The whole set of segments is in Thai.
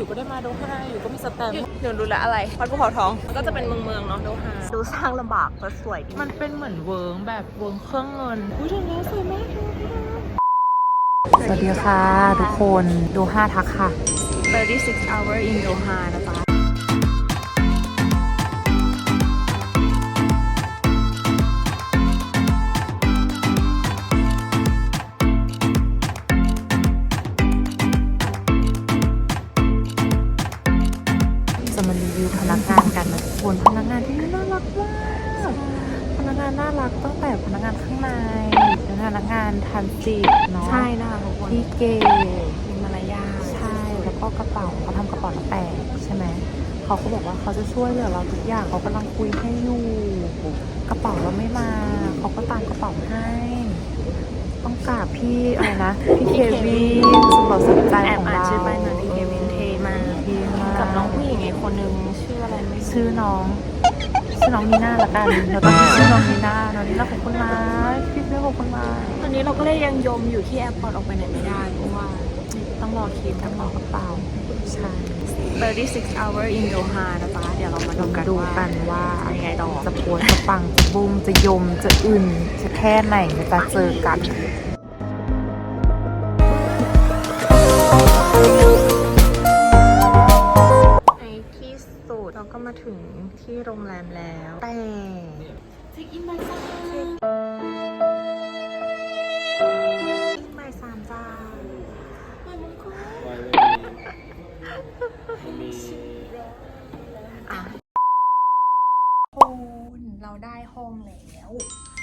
อยู่ก็ได้มาโดฮาอยู่ก็มีสแตมป์เดี๋ยวดูแลวอะไรวัดภูเขาทองก็จะเป็นเมืองเมืองๆเนาะโดฮาดูสร้างลำบากแต่สวยดีมันเป็นเหมือนเวิร์งแบบเวิร์งเครื่องเงินอุ้ยถึงแล้วสวยมากสวัสดีค่ะทุกคนดูห้าทักค่ะ 36 hour in Doha นะจ๊ะจะานน่ารักตั้งแต่พนักงานข้างในพนักงานทันจิเนาะใช่นะคะทุกคนที่เกมีมารยาทใช่แล้วก็กระเป๋าเขาทำกระเป๋าละแปดใช่ไหมเขาก็บอกว่าเขาจะช่วยเหลือเราทุกอย่างเขากำลังคุยให้อยู่กระเป๋าเราไม่มาเขาก็ตามกระเป๋าให้ต้องกราบพี่อะไรนะพี่เควินสุดหล่อสุดใจแอบของอ่านเราชื่อไปหน่อยพี่เควินเทมากเท่มากกับน้องผู้หญิงอีกคนนึงชื่ออะไรไม่รู้ชื่อน้อง ชื่อน้องนีน่าละกันเราต้องชื่อน้องนีน่าน้องนีน่าขอบคุณมากพี่เพื่อนขอบคุณมากตอนนี้เราก็เลยยังยมอยู่ที่แอร์พอร์ตออกไปไหนไม่ได้เพราะว่าต้องรอคิดต้องรอกระเป๋าใช่36 hour in Doha นะจ๊ะเดี๋ยวเรามาดูกันดูว่ากันว่ายังไงต่อจะปวดจะปังจะบุ้มจะยมจะอึนจะแค่ไหนจะเจอกันใน ถึงที่โรงแรมแล้ว แต่เช็คอินบ่ายสามบ่ายสามจ้าอะคุณเราได้ห้องแล้ว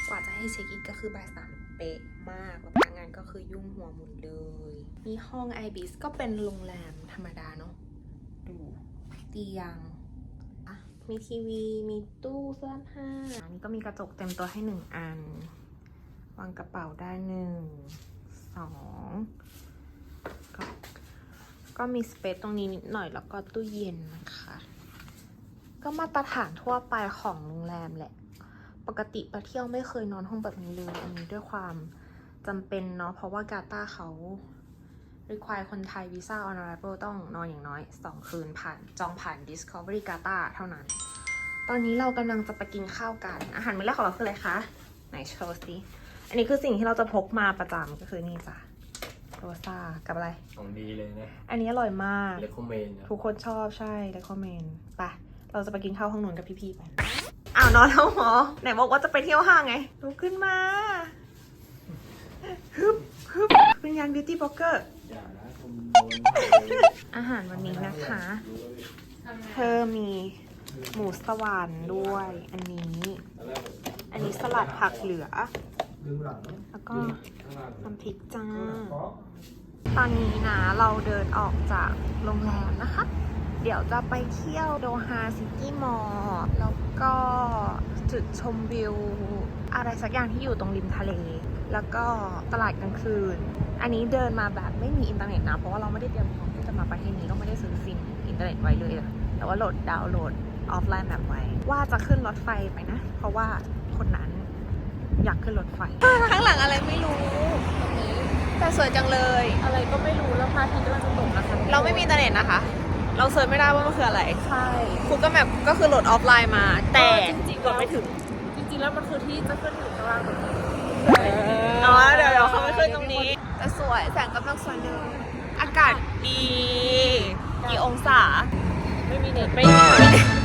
กว่าจะให้เช็คอินก็คือบ่ายสามเป๊ะมาก แล้วพนักงานก็คือยุ่งหัวหมุนเลย มีห้อง i b i s ก็เป็นโรงแรมธรรมดาเนาะดูเตียงอะ มีทีวี มีตู้เสื้อผ้า อันนี้ก็มีกระจกเต็มตัวให้หนึ่งอัน วางกระเป๋าได้หนึ่งสองก็ก็มีสเปซตรงนี้นิดหน่อยแล้วก็ตู้เย็นนะคะ ก็มาตรฐานทั่วไปของโรงแรมแหละ ปกติไปเที่ยวไม่เคยนอนห้องแบบนี้เลย อันนี้ด้วยความจำเป็นเนาะเพราะว่ากาตาเขา require คนไทยวีซ่า on arrival ต้องนอนอย่างน้อย 2 คืนผ่านจองผ่าน Discovery Qatar เท่านั้น ตอนนี้เรากำลังจะไปกินข้าวกัน อาหารมื้อแรกของเราคืออะไรคะ ไหนโชว์สิ อันนี้คือสิ่งที่เราจะพกมาประจำก็คือนี่จ้ะโรซากับอะไร ของดีเลยนะ อันนี้อร่อยมาก เลคอมเมนทุกคนชอบใช่ r e c o m m e n d ไปเราจะไปกินข้าวห้องนู้นกับพี่ๆไปอ้าวนอนแล้วเหรอไหนบอกว่าจะไปเที่ยวห้างไงลุกขึ้นมาฮึบฮึบเป็นยานบิวตี้บล็อกเกอร์อย่านะคุณ อาหารวันนี้นะคะ เธอมีหมูสวรรค์ด้วย อันนี้ อันนี้สลัดผักเหลือ แล้วก็น้ำพริกจ้า ตอนนี้นะเราเดินออกจากโรงแรมนะคะ เดี๋ยวจะไปเที่ยวโดฮาซิตี้มอลล์แล้วก็จุดชมวิว อะไรสักอย่างที่อยู่ตรงริมทะเล แล้วก็ตลาดกลางคืน อันนี้เดินมาแบบไม่มีอินเทอร์เน็ตนะ เพราะว่าเราไม่ได้เตรียมพร้อมที่จะมาประเทศนี้ก็ไม่ได้ซื้อซิมอินเทอร์เน็ตไว้เลยอะแต่ว่าโหลดดาวน์โหลดออฟไลน์แบบไว้ ว่าจะขึ้นรถไฟไปนะ เพราะว่าคนนั้นอยากขึ้นรถไฟ ข้างหลังอะไรไม่รู้ตรงนี้แต่สวยจังเลย อะไรก็ไม่รู้แล้วพระอาทิตย์กำลังจะตกนะคะ เราไม่มีอินเทอร์เน็ตนะคะ เราเซิร์ชไม่ได้ว่ามันคืออะไร ใช่คุณก็แบบก็คือโหลดออฟไลน์มา แต่จริงๆกดไม่ถึง จริงๆแล้วมันคือที่จะขึ้นอยู่ข้างล่างแบบนี้ อ๋อเดี๋ยวเดี๋ยวเขาไม่ขึ้นตรงนี้ แต่สวยแสงกำลังสวยเลยอากาศดี กี่องศา ไม่มีเน็ตไม่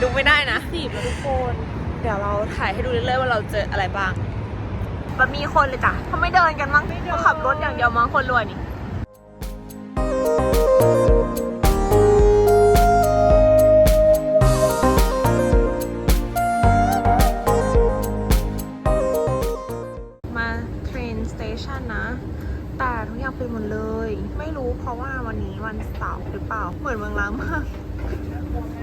ดูไม่ได้นะสิบแล้วทุกคน เดี๋ยวเราถ่ายให้ดูเรื่อยๆว่าเราเจออะไรบ้างแบบมีคนเลยจ้ะเขาไม่เดินกันมั้งเขาขับรถอย่างเดียวมั้งคนรวยนี่าร์หรือเปล่าเหมือนเมืองล้างมาก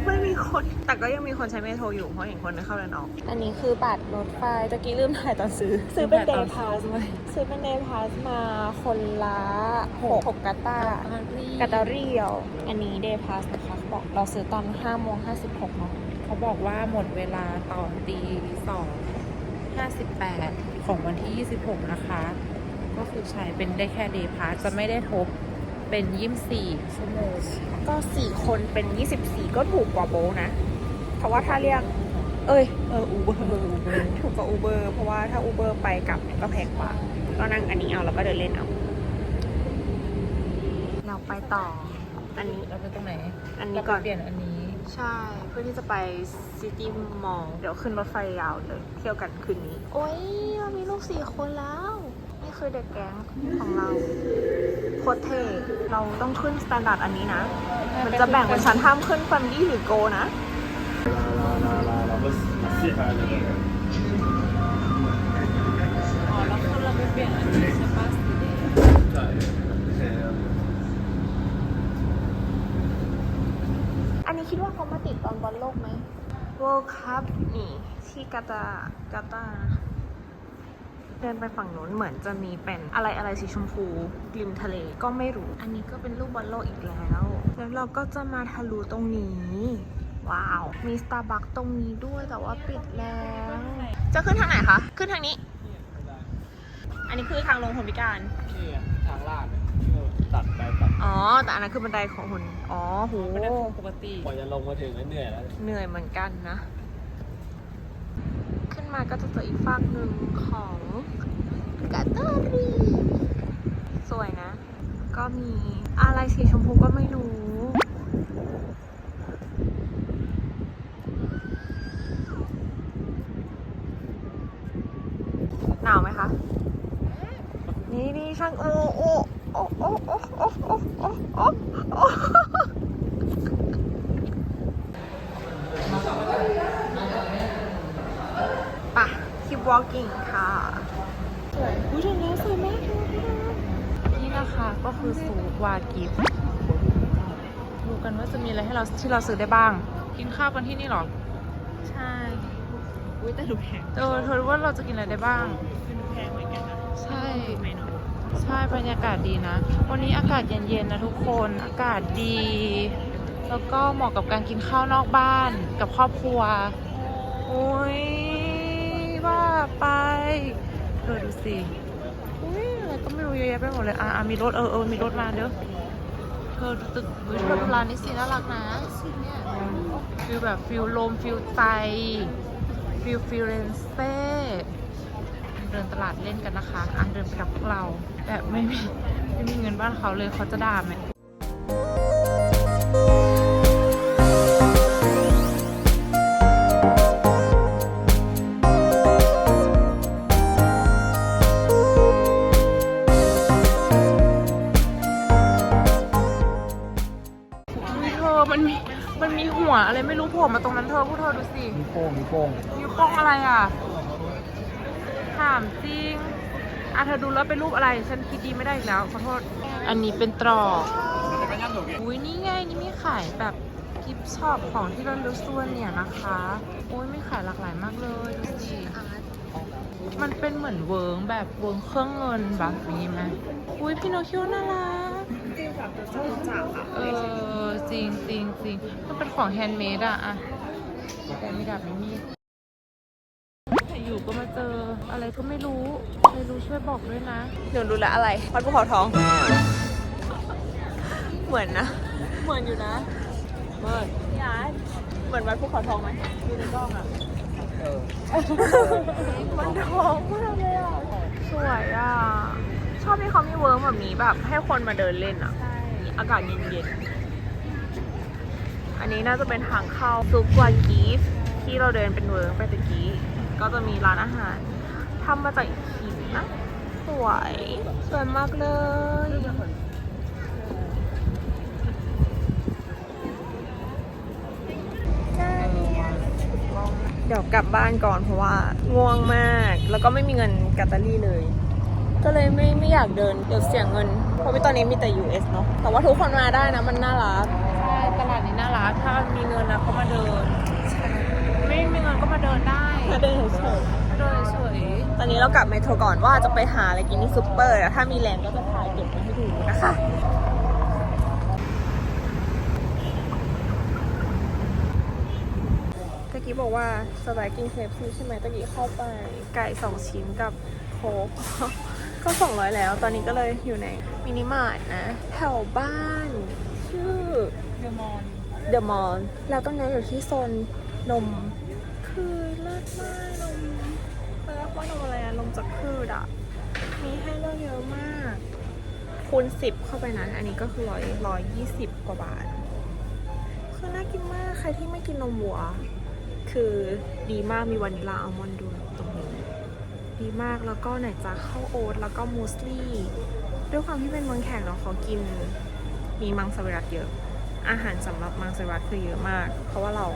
ไม่มีคน แต่ก็ยังมีคนใช้เมโทรอยู่ เพราะเห็นคนเดินเข้าเดินออก อันนี้คือบัตรรถไฟตะกี้ลืมถ่ายตอนซื้อ ซื้อเป็นเดย์พาสซื้อเป็นเดย์พาสมาคนละหกหกกาตาร์กาตาเรียว อันนี้เดย์พาสนะคะเขาบอกเราซื้อตอน5โมง56เนาะเขาบอกว่าหมดเวลาตอนตีสองห้าสิบแปดของวันที่26นะคะ ก็คือใช้เป็นได้แค่เดย์พาสจะไม่ได้ทบ เป็นยี่สี่ชั่วโมงก็สี่คนเป็น24ก็ถูกกว่าโบทนะ เพราะว่าถ้าเรียก เอ้ยเอออูเบอร์ถูกกว่าอูเบอร์เพราะว่าถ้าอูเบอร์ไปกลับก็แพงกว่า ก็นั่งอันนี้เอาแล้วก็เดินเล่นเอา เราไปต่อ อันนี้เราไปตรงไหน อันนี้ก่อนเราไปเปลี่ยนอันนี้ ใช่ เพื่อที่จะไปซิตี้มอลล์เดี๋ยวขึ้นรถไฟยาวเลย เที่ยวกันคืนนี้ โอ้ยเรามีลูกสี่คนแล้วนี่ คือเด็กแก๊งของเราโคตรเท่เราต้องขึ้นสแตนดาร์ดอันนี้นะ มันจะแบ่งเป็นชั้นห้ามขึ้น Family หรือ Go นะ อ๋อแล้วคือเราไปเปลี่ยนอันนี้ใช่ปะสีแดงอันนี้คิดว่าเขามาติดตอนบอลโลกไหม World Cup นี่ที่กาตาร์กาตาร์นะคะ เดินไปฝั่งนู้นเหมือนจะมีเป็นอะไรอะไรสีชมพูริมทะเลก็ไม่รู้ อันนี้ก็เป็นรูปบอลโลกอีกแล้ว แล้วเราก็จะมาทะลุตรงนี้ ว้าว มีสตาร์บัคตรงนี้ด้วยแต่ว่าปิดแล้ว จะขึ้นทางไหนคะ ขึ้นทางนี้ อันนี้คือทางลงคนพิการนี่ไงทางลาดเนี่ยที่เราตัดไปตัดอ๋อ แต่อันนั้นคือบันไดของคนอ๋อโหไม่ได้ปกติกว่าจะลงมาถึงก็เหนื่อยแล้ว เหนื่อยเหมือนกันนะ ขึ้นมาก็จะเจออีกฝากหนึ่งของกาตารีสวยนะ ก็มีอะไรสีชมพูก็ไม่รู้หนาวไหมคะ นี่นี่ช่างโอ้โอ้โอ้โอ้โอ้โอ้โอ้โอ้โอ้โอ้ปะ keep walking ค่ะสวยอุ้ยถึงแล้วสวยมากเลยนี่นะคะก็คือสูวากิฟดูกันว่าจะมีอะไรให้เราที่เราซื้อได้บ้าง กินข้าวกันที่นี่เหรอ ใช่อุ้ยแต่ดูแพงเออเธอรู้ว่าเราจะกินอะไรได้บ้างดูแพงเหมือนกันนะใช่ไม่น้อยใช่บรรยากาศดีนะ วันนี้อากาศเย็นๆนะทุกคนอากาศดี แล้วก็เหมาะกับการกินข้าวนอกบ้านกับครอบครัวโอ้ยว่าไป เธอดูสิอุ้ยอะไรก็ไม่รู้เยอะแยะไปหมดเลยอะอะมีรถเออเออมีรถมาเด้อเธอดูตึกเฮ้ยเธอดูร้านนี้สิน่ารักนะเนี่ยฟิลแบบฟิลลมฟิลไตฟิลฟิลเรนเซ่เดินตลาดเล่นกันนะคะอะเดินไปกับพวกเราแบบไม่มีไม่มีเงินบ้านเขาเลยเขาจะด่าไหม อุ๊ยเธอมันมีมันมีหัวอะไรไม่รู้โผล่มาตรงนั้นเธอพวกเธอดูสิมีโป้งมีโป้งนิ้วโป้งอะไรอะ ถามจริงอะเธอดูแล้วเป็นรูปอะไร ฉันคิดดีไม่ได้อีกแล้วขอโทษ อันนี้เป็นตรอกอุ้ยนี่ไงนี่มีขายแบบกิฟช็อปของที่เราดูส่วนเนี่ยนะคะอุ้ยมีขายหลากหลายมากเลยดูสิมันเป็นเหมือนเวิร์งแบบเวิร์งเครื่องเงินแบบนี้ไหมอุ้ยพี่โนคิวน่ารัก ฟิลแบบจะจับอะเออจริงจริงจริงมันเป็นของแฮนด์เมดอะอะแต่ไม่ดับไม่มีดอยู่ก็มาเจออะไรก็ไม่รู้ใครรู้ช่วยบอกด้วยนะเดี๋ยวรู้แล้วอะไรวัดภูเขาทอง เหมือนนะ เหมือนอยู่นะเหมือนยายเหมือนวัดภูเขาทองไหมดูในกล้องอะเออมันทองมากเลยอะสวยอะ ชอบที่เขามีเวิร์กแบบนี้แบบให้คนมาเดินเล่นอะ อากาศเย็นๆ อันนี้น่าจะเป็นทางเข้าซุปวากีฟที่เราเดินเป็นเวิร์กไปตะกี้ ก็จะมีร้านอาหารทำมาจากหินนะ สวยสวยมากเลยเดี๋ยวกลับบ้านก่อนเพราะว่าง่วงมาก แล้วก็ไม่มีเงินแกตเตอรี่เลย ก็เลยไม่ไม่อยากเดิน เดี๋ยวเสียเงิน เพราะว่าตอนนี้มีแต่ US เนาะแต่ว่าทุกคนมาได้นะมันน่ารักใช่ตลาดนี้น่ารักถ้ามีเงินนะเขามาเดิน ไม่มีเงินก็มาเดินได้มาเดินเฉยมาเดินเฉยๆตอนนี้เรากลับเมโทรก่อนว่าจะไปหาอะไรกินที่ซูเปอร์แต่ถ้ามีแรงก็จะถ่ายเก็บมาให้ดูนะคะตะกี้บอกว่าสบายกินเคฟซีใช่ไหมตะกี้เข้าไปไก่สองชิ้นกับโค้ก ก็200แล้ว ตอนนี้ก็เลยอยู่ในมินิมาร์ทนะ แถวบ้าน ชื่อเดอะมอนเดอะมอลล์แล้วก็นั้นอยู่ที่โซนนม คือเลิศมากนมเขาเรียกว่านมอะไรอะนมจากพืชอะมีให้เลือกเยอะมาก คูณสิบเข้าไปนั้น อันนี้ก็คือร้อยร้อยยี่สิบกว่าบาท คือน่ากินมาก ใครที่ไม่กินนมวัว คือดีมากมีวานิลลาอัลมอนด์ด้วยตรงนี้ ดีมากแล้วก็ไหนจะข้าวโอ๊ตแล้วก็มูสลี่ด้วยความที่เป็นเมืองแขกเนาะเขากินมีมังสวิรัตเยอะ อาหารสำหรับมังสวิรัตคือเยอะมาก เพราะว่าเรา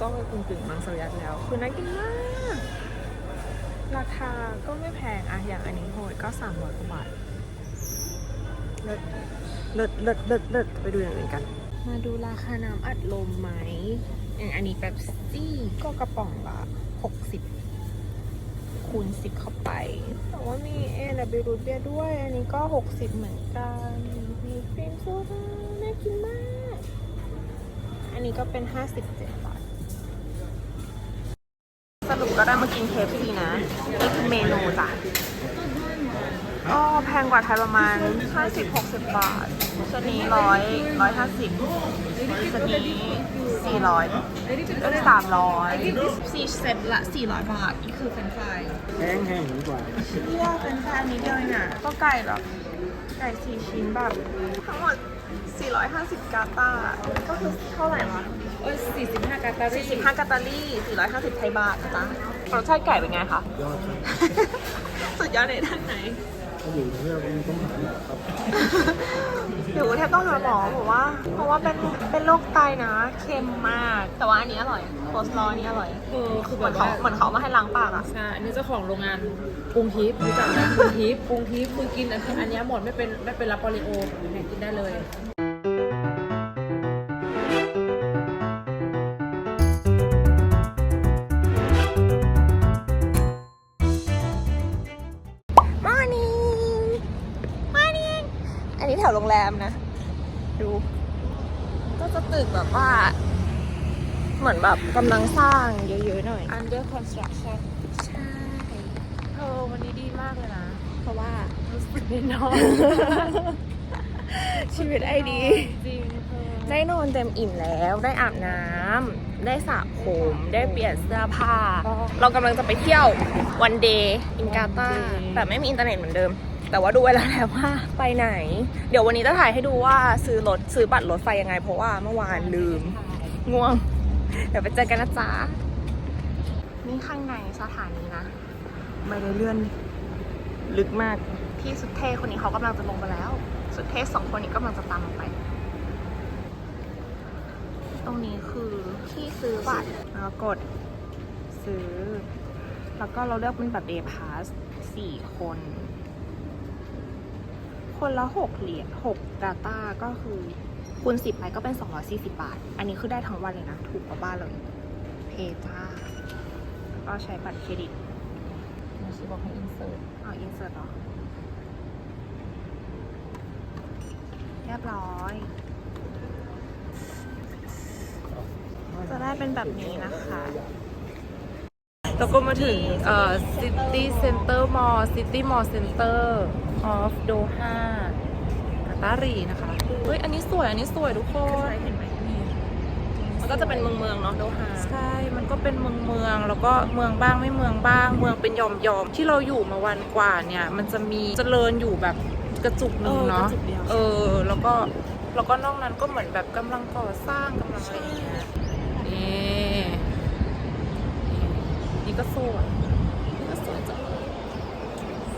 ก็กึ่งกึ่งมังสวิรัตแล้ว คือน่ากินมาก ราคาก็ไม่แพงอะอย่างอันนี้โหยก็สามร้อยกว่าบาทเลิศเลิศเลิศเลิศเลิศไปดูอย่างอื่นกัน มาดูราคาน้ำอัดลมไหมอย่างอันนี้แบบซี่ก็กระป๋องละหกสิบ คูณสิบเข้าไป แต่ว่ามีเอและเบรูทเบียด้วย อันนี้ก็หกสิบเหมือนกัน มีครีมโซดาน่ากินมาก อันนี้ก็เป็นห้าสิบเจ็ดบาท สรุปก็ได้มากินเคฟซีนะ นี่คือเมนูจ้ะก็แพงกว่าไทยประมาณ 50-60 บาท ชนนี้ร้อยร้อยห้าสิบชนนี้สี่ร้อยเอ้ยสามร้อยสี่เซตละสี่ร้อยบาท นี่คือเป็นไฟรายแห้งแห้งกว่าเชี่ยเป็นไฟรายนิดเดียวเองอะก็ไก่แบบไก่สี่ชิ้นแบบทั้งหมด450 กาตาร์ก็คือเท่าไหร่วะเอ้ยสี่สิบห้ากาตารี่45 กาตารี่450 ไทยบาทนะจ๊ะรสชาติไก่เป็นไงคะ ยอดครับสุดยอดในด้านไหน ถ้าอยู่เพื่อต้องหาหมอครับเดี๋ยวแทบต้องหาหมอบอกว่า เพราะว่าเป็นเป็นโรคไตนะ เค็มมาก แต่ว่าอันนี้อร่อยโคสลอนี้อร่อย เออคือเหแบมือบนเขาว่าเหมือนเขาเอามาให้ล้างปากอะใช่อันนี้เจ้าของโรงงานปรุงทิพย์รู้จักไหมปรุงทิพย์ปรุงทิพย์คือกินอันอันเนี้ยหมดไม่เป็นไม่เป็นรับปอลิโอเนี่ยกินได้เลย มนะ ดู ก็จะตึกแบบว่า เหมือนแบบกำลังสร้างเยอะๆหน่อย under construction ใช่เธอวันนี้ดีมากเลยนะ เพราะว่ารู้สึกได้นอนชีวิตไอดี จริงเธอได้นอนเต็มอิ่มแล้วได้อาบน้ำได้สระผมได้เปลี่ยนเสื้อผ้า เรากำลังจะไปเที่ยววันเดย์อินกาตาแต่ไม่มีอินเทอร์เน็ตเหมือนเดิม แต่ว่าดูไว้แล้วแหละว่าไปไหน เดี๋ยววันนี้จะถ่ายให้ดูว่าซื้อรถซื้อบัตรรถไฟยังไง เพราะว่าเมื่อวานลืม ง่วง เดี๋ยวไปเจอกันนะจ๊ะนี่ข้างในสถานีนะ ไม่ได้เลื่อนลึกมากพี่สุดเท่คนนี้เขากำลังจะลงไปแล้ว สุดเท่สองคนนี้กำลังจะตามลงไป ตรงนี้คือที่ซื้อบัตรแล้วกดซื้อ แล้วก็เราเลือกเป็นแบบ day pass สี่คน คนละหกเหรียญหกกาตาร์ก็คือคูณสิบไปก็เป็น240บาท อันนี้คือได้ทั้งวันเลยนะ ถูกกว่าบ้านเลยเพจ้าแล้วก็ใช้บัตรเครดิตมาชิบอกให้อินเสิร์ตเอาอินเสิร์ตเหรอเรียบร้อย จะได้เป็นแบบนี้นะคะแล้วก็มาถึงเอ่อ City Center Mall City Mall Center of Doha กาตารีนะคะเฮ้ยอันนี้สวยอันนี้สวยทุกคนเห็นไหมนี่มันก็จะเป็นเมืองเมืองๆเนาะโดฮาใช่ มันก็เป็นเมืองเมืองแล้วก็เมืองบ้างไม่เมืองบ้าง เมืองเป็นยอมยอมๆที่เราอยู่มาวันกว่าเนี่ย มันจะมีเจริญอยู่แบบกระจุกหนึ่งเนาะเออกระจุกเดียวเออแล้วก็แล้วก็นอกนั้นก็เหมือนแบบกำลังก่อสร้างกำลังอะไรอย่างเงี้ยนี่นี่นี่ก็สวยนี่ก็สวยจังเลย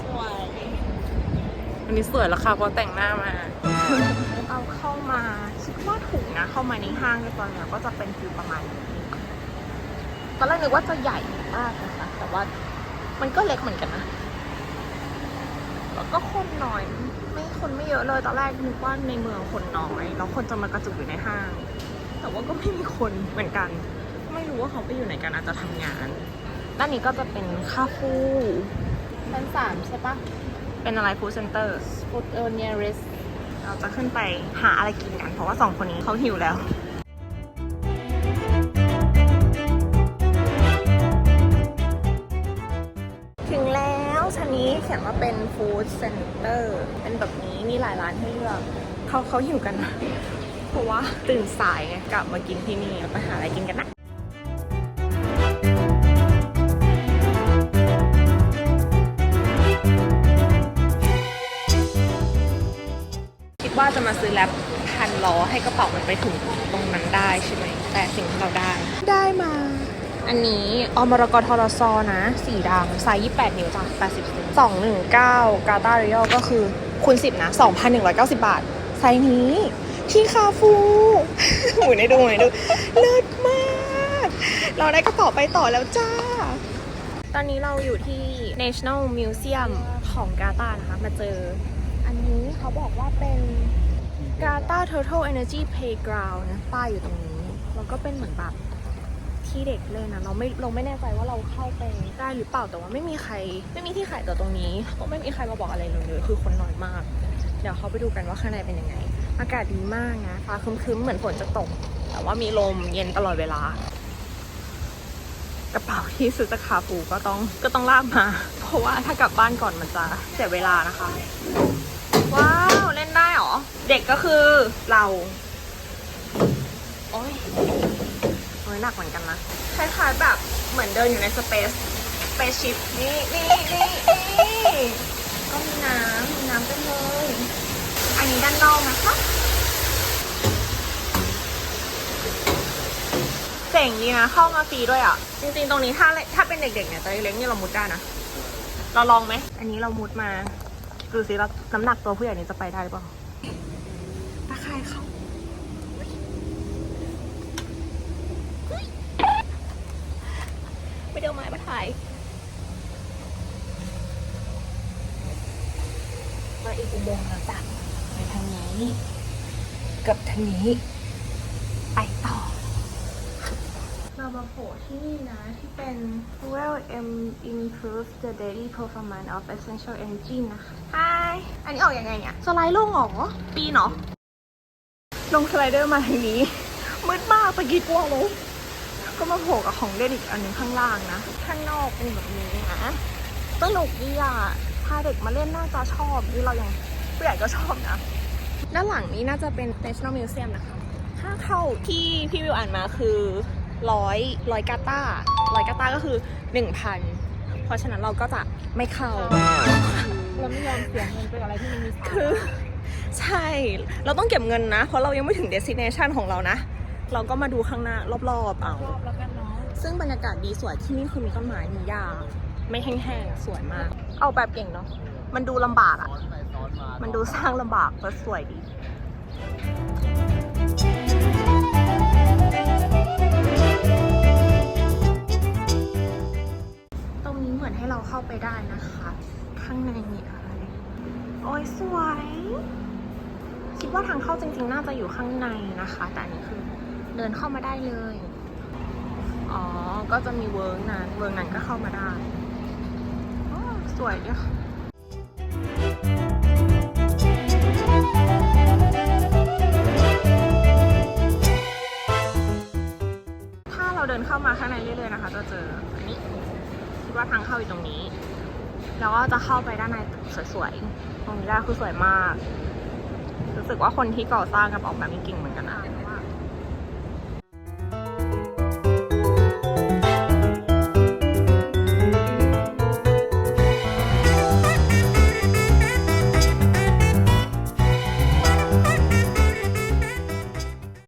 สวย วันนี้สวยแล้วค่ะเพราะแต่งหน้ามา เอาเข้ามาคิดว่าถูกนะ เข้ามาในห้างในตอนเนี้ยก็จะเป็นฟิลประมาณนี้ตอนแรกนึกว่าจะใหญ่มากนะคะแต่ว่ามันก็เล็กเหมือนกันนะแล้วก็คนน้อย ไม่คนไม่เยอะเลยตอนแรกนึกว่าในเมืองคนน้อยแล้วคนจะมากระจุกอยู่ในห้าง แต่ว่าก็ไม่มีคนเหมือนกัน ไม่รู้ว่าเขาไปอยู่ไหนกันอาจจะทำงาน ด้านนี้ก็จะเป็นคาฟูชั้นสามใช่ปะ เป็นอะไรฟู้ดเซ็นเตอร์ Food o n e r i s เราจะขึ้นไปหาอะไรกินกัน เพราะว่าสองคนนี้เขาหิวแล้วถึงแล้วชั้นนี้เขียนขียนว่าเป็น food center เป็นแบบนี้มีหลายร้านให้เลือกเขาเขาหิวกันนะ เพราะว่าตื่นสายไงกลับมากินที่นี่ไปหาอะไรกินกันนะ ซื้อแรปพันล้อให้กระเป๋ามันไปถึงตรงนั้นได้ใช่ไหมแต่สิ่งที่เราได้ ได้มา อันนี้อมรกทรซอนะ สีดำไซส์28 นิ้วจ้ะ80เซน219กาตาเรียลก็คือคูณ10 นะ 2,190 บาท ไซส์นี้ที่คาฟูหมุนให้ดูหมุนให้ดูเลิศมาก เราได้กระเป๋าไปต่อแล้วจ้า ตอนนี้เราอยู่ที่ National Museum ของกาตาร์นะคะ มาเจอ อันนี้เขาบอกว่าเป็น กาตา Total Energy Playground นะป้ายอยู่ตรงนี้ แล้วก็เป็นเหมือนแบบที่เด็กเล่นนะเราไม่เราไม่แน่ใจว่าเราเข้าไปได้หรือเปล่าแต่ว่าไม่มีใคร ไม่มีที่ขายตัวตรงนี้เพราะไม่มีใครมาบอกอะไรเลยเลยคือคนน้อยมาก เดี๋ยวเขาไปดูกันว่าข้างในเป็นยังไง อากาศดีมากนะฟ้าครึ้มๆเหมือนฝนจะตก แต่ว่ามีลมเย็นตลอดเวลากระเป๋าที่ซื้อจากคาฟูก็ต้องก็ต้องลากมา เพราะว่าถ้ากลับบ้านก่อนมันจะเสียเวลานะคะ เด็กก็คือเรา โอ้ยโอ้ยหนักเหมือนกันนะคล้ายๆแบบเหมือนเดินอยู่ในสเปซสเปซชิพนี่นี่นี่นี่ก็มีน้ำมีน้ำเต็มเลยอันนี้ด้านนอกนะคะเจ๋งดีนะเข้ามาฟรีด้วยอะ จริงๆ ตรงนี้ถ้าถ้าเป็นเด็กๆเนี่ยตัวเล็กนี่เรามุดได้นะ เราลองไหม อันนี้เรามุดมา ดูสิเราน้ำหนักตัวผู้ใหญ่นี้จะไปได้หรือเปล่าาคายเขาไม่เดี๋ยวไม้มาถ่าย มาอีกอุโมงค์แล้วจ้ะไปทางนี้ กับทางนี้ ไปต่อ เรามาโผล่ที่นี่นะ ที่เป็น Well M improves the daily performance of essential engine นะคะ Hi อันนี้ออกยังไงเนี่ย สไลด์ลงเหรอ ปีนเหรอ ลงสไลเดอร์มาทางนี้มืดมากตะกี้กลัวเลยก็มาโผล่กับของเล่นอีกอันหนึงข้างล่างนะ ข้างนอกเป็นแบบนี้นะสนุกดีอะถ้าเด็กมาเล่นน่าจะชอบนี่เรายังผู้ใหญ่ก็ชอบนะด้านหลังนี้น่าจะเป็น National Museum นะคะ ค่าเข้าที่พี่วิวอ่านมาคือร้อยร้อยกาตาร์ร้อยกาตาร์ก็คือหนึ่งพันเพราะฉะนั้นเราก็จะไม่เข้าเราไม่ยอมเสียเงินไปอะไรที่มันมีสาคือ ใช่ เราต้องเก็บเงินนะ เพราะเรายังไม่ถึง destination ของเรานะ เราก็มาดูข้างหน้ารอบๆเอา รอบแล้วกันเนาะ ซึ่งบรรยากาศดีสวยที่นี่คือมีต้นไม้มีหญ้าไม่แห้งๆ สวยมาก เอาแบบเก่งเนาะ มันดูลำบากอะ่ะมันดูสร้างลำบากแต่สวยดีตรงนี้เหมือนให้เราเข้าไปได้นะคะ ข้างในมีอะไร โอ้ยสวย คิดว่าทางเข้าจริง ๆ น่าจะอยู่ข้างในนะคะ แต่อันนี้คือเดินเข้ามาได้เลย อ๋อ ก็จะมีเวิร์กนั้นเวิร์กนั้นก็เข้ามาได้สวยดีค่ะถ้าเราเดินเข้ามาข้างในเรื่อยๆนะคะ จะเจออันนี้คิดว่าทางเข้าอยู่ตรงนี้ แล้วก็จะเข้าไปด้านในสวยๆ ตรงนี้ได้คือสวยมาก รู้สึกว่าคนที่ก่อสร้างกับออกแบบนี้เก่งเหมือนกันนะ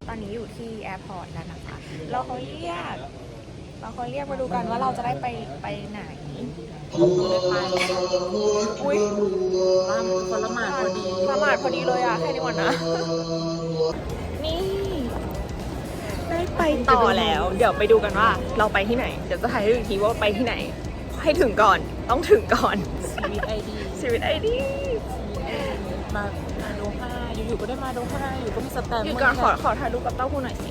ตอนนี้อยู่ที่แอร์พอร์ตแล้วนะคะ เราเขาเรียก เราเขาเรียกมาดูกันว่าเราจะได้ไปไปไหนอุ้ยตามคนละหมาดพอดีละหมาดพอดีเลยอะแค่นี้ก่อนนะ นี่ ได้ไปต่อแล้ว เดี๋ยวไปดูกันว่า เราไปที่ไหน เดี๋ยวจะถ่ายให้ดูอีกทีว่าไปที่ไหน ให้ถึงก่อน ต้องถึงก่อนชีวิตไอดีชีวิตไอดีมามาโดฮาอยู่ๆก็ได้มาโดฮาอยู่ก็มีสแตมป์หยุดก่อนขอขอถ่ายรูปกับเต้าหู้หน่อยสิ